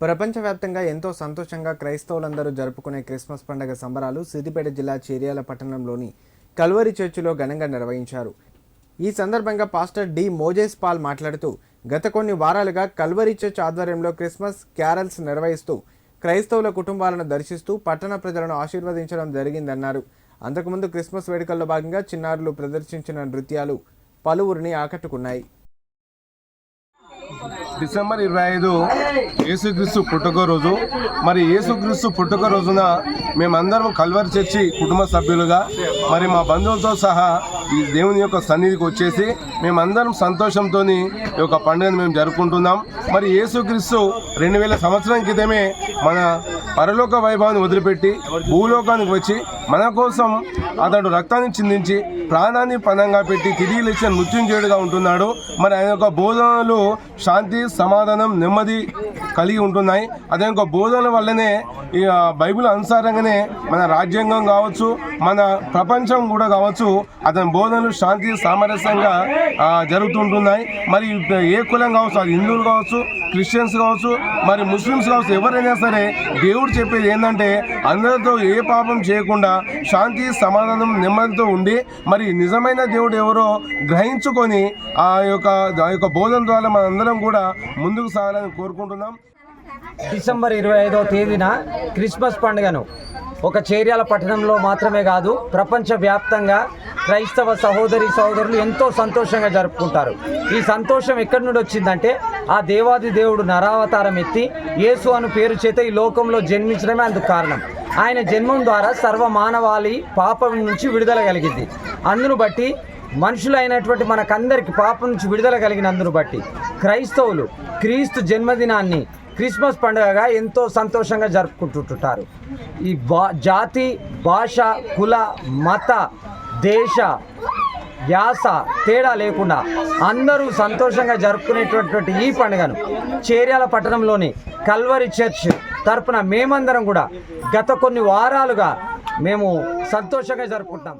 ప్రపంచవ్యాప్తంగా ఎంతో సంతోషంగా క్రైస్తవులందరూ జరుపుకునే క్రిస్మస్ పండుగ సంబరాలు సిద్దిపేట జిల్లా చేర్యాల పట్టణంలోని కల్వరి చర్చిలో ఘనంగా నిర్వహించారు. ఈ సందర్భంగా పాస్టర్ డి. మోజేస్ పాల్ మాట్లాడుతూ గత కొన్ని వారాలుగా కల్వరి చర్చ్ ఆధ్వర్యంలో క్రిస్మస్ క్యారల్స్ నిర్వహిస్తూ క్రైస్తవుల కుటుంబాలను దర్శిస్తూ పట్టణ ప్రజలను ఆశీర్వదించడం జరిగిందన్నారు. అంతకుముందు క్రిస్మస్ వేడుకల్లో భాగంగా చిన్నారులు ప్రదర్శించిన నృత్యాలు పలువురిని ఆకట్టుకున్నాయి. డిసెంబర్ ఇరవై ఐదు యేసుక్రీస్తు పుట్టుక రోజు. మరి యేసుక్రీస్తు పుట్టుక రోజున మేమందరం కల్వర్ చర్చి కుటుంబ సభ్యులుగా మరి మా బంధువులతో సహా ఈ దేవుని యొక్క సన్నిధికి వచ్చేసి మేమందరం సంతోషంతో ఈ యొక్క పండుగను మేము జరుపుకుంటున్నాం. మరి యేసుక్రీస్తు రెండు వేల సంవత్సరం క్రితమే మన పరలోక వైభవాన్ని వదిలిపెట్టి భూలోకానికి వచ్చి మన కోసం అతడు రక్తాన్ని చిందించి ప్రాణాన్ని పణంగా పెట్టి తిరిగి లేచిన మృత్యుంజయుడిగా ఉంటున్నాడు. మరి ఆయన యొక్క బోధనలు శాంతి సమాధానం నెమ్మది కలిగి ఉంటున్నాయి. అదే యొక్క బోధనల వల్లనే ఈ బైబిల్ అనుసారంగానే మన రాజ్యాంగం కావచ్చు మన ప్రపంచం కూడా కావచ్చు అతని బోధనలు శాంతి సామరస్యంగా జరుగుతుంటున్నాయి. మరి ఏ కులం కావచ్చు అది హిందువులు కావచ్చు క్రిస్టియన్స్ కావచ్చు మరి ముస్లిమ్స్ కావచ్చు ఎవరైనా సరే దేవుడు చెప్పేది ఏంటంటే అందరితో ఏ పాపం చేయకుండా శాంతి సమాధానం నెమ్మదితో ఉండి మరి నిజమైన దేవుడు ఎవరో గ్రహించుకొని ఆ యొక్క ఆ యొక్క బోధన ద్వారా మనందరం కూడా ముందుకు సాగాలని కోరుకుంటున్నాం. డిసెంబర్ ఇరవై ఐదవ తేదీన క్రిస్మస్ పండుగను. ఒక చేర్యాల పట్టణంలో మాత్రమే కాదు ప్రపంచవ్యాప్తంగా క్రైస్తవ సహోదరి సహోదరులు ఎంతో సంతోషంగా జరుపుకుంటారు. ఈ సంతోషం ఎక్కడి నుండి వచ్చిందంటే ఆ దేవాది దేవుడు నరావతారం ఎత్తి యేసు అను పేరు చేత ఈ లోకంలో జన్మించడమే అందుకు కారణం. ఆయన జన్మం ద్వారా సర్వ మానవాళి పాపం నుంచి విడుదల కలిగింది. అందును బట్టి మనుషులైనటువంటి మనకందరికి పాపం నుంచి విడుదల కలిగినందును బట్టి క్రైస్తవులు క్రీస్తు జన్మదినాన్ని క్రిస్మస్ పండుగగా ఎంతో సంతోషంగా జరుపుకుంటుంటారు. ఈ బా జాతి భాష కుల మత దేశ యాస తేడా లేకుండా అందరూ సంతోషంగా జరుపుకునేటటువంటి ఈ పండుగను చేర్యాల పట్టణంలోని కల్వరి చర్చ్ తరపున మేమందరం కూడా గత కొన్ని వారాలుగా మేము సంతోషంగా జరుపుకుంటాం